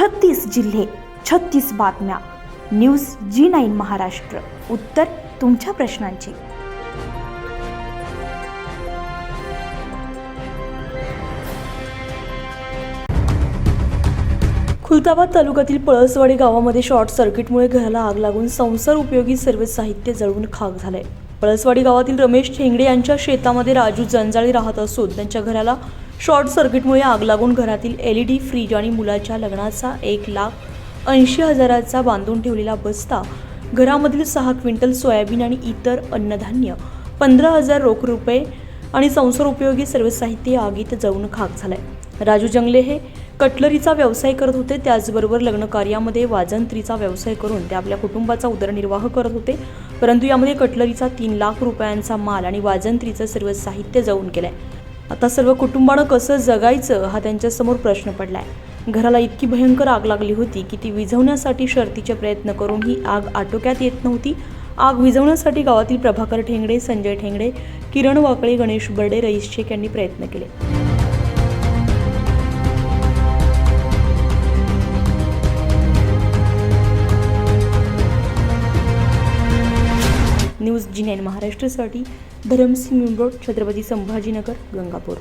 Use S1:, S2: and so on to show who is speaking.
S1: छत्तीस जिल्हे छत्तीस बातम्या. News G nine Maharashtra. उत्तर तुमच्या प्रश्नांची.
S2: खुलताबाद तालुक्यातील पळसवाडी गावामध्ये शॉर्ट सर्किटमुळे घराला आग लागून संसार उपयोगी सर्व साहित्य जळून खाक झालंय. पळसवाडी गावातील रमेश ठेंगडे यांच्या शेतामध्ये राजू जंजाळी राहत असून त्यांच्या घराला शॉर्ट सर्किटमुळे आग लागून घरातील एल ई डी फ्रीज आणि मुलाच्या लग्नाचा एक लाख ऐंशी हजाराचा बांधून ठेवलेला बस्ता घरामधील सहा क्विंटल सोयाबीन आणि इतर अन्नधान्य पंधरा हजार रोख रुपये आणि संसार उपयोगी सर्व साहित्य आगीत जळून खाक झालंय. राजू जंगले हे कटलरीचा व्यवसाय करत होते. त्याचबरोबर लग्न कार्यामध्ये वाजंत्रीचा व्यवसाय करून ते आपल्या कुटुंबाचा उदरनिर्वाह करत होते. परंतु यामध्ये कटलरीचा तीन लाख रुपयांचा माल आणि वाजंत्रीचं सर्व साहित्य जाऊन गेलंय. आता सर्व कुटुंबानं कसं जगायचं हा त्यांच्यासमोर प्रश्न पडलाय. घराला इतकी भयंकर आग लागली होती की ती विझवण्यासाठी शर्तीचे प्रयत्न करून ही आग आटोक्यात येत नव्हती. आग विझवण्यासाठी गावातील प्रभाकर ठेंगडे संजय ठेंगडे किरण वाकळे गणेश बर्डे रईस शेख यांनी प्रयत्न केले. न्यूज जी नाईन महाराष्ट्रासाठी धरमसिंग रोड छत्रपती संभाजीनगर गंगापूर.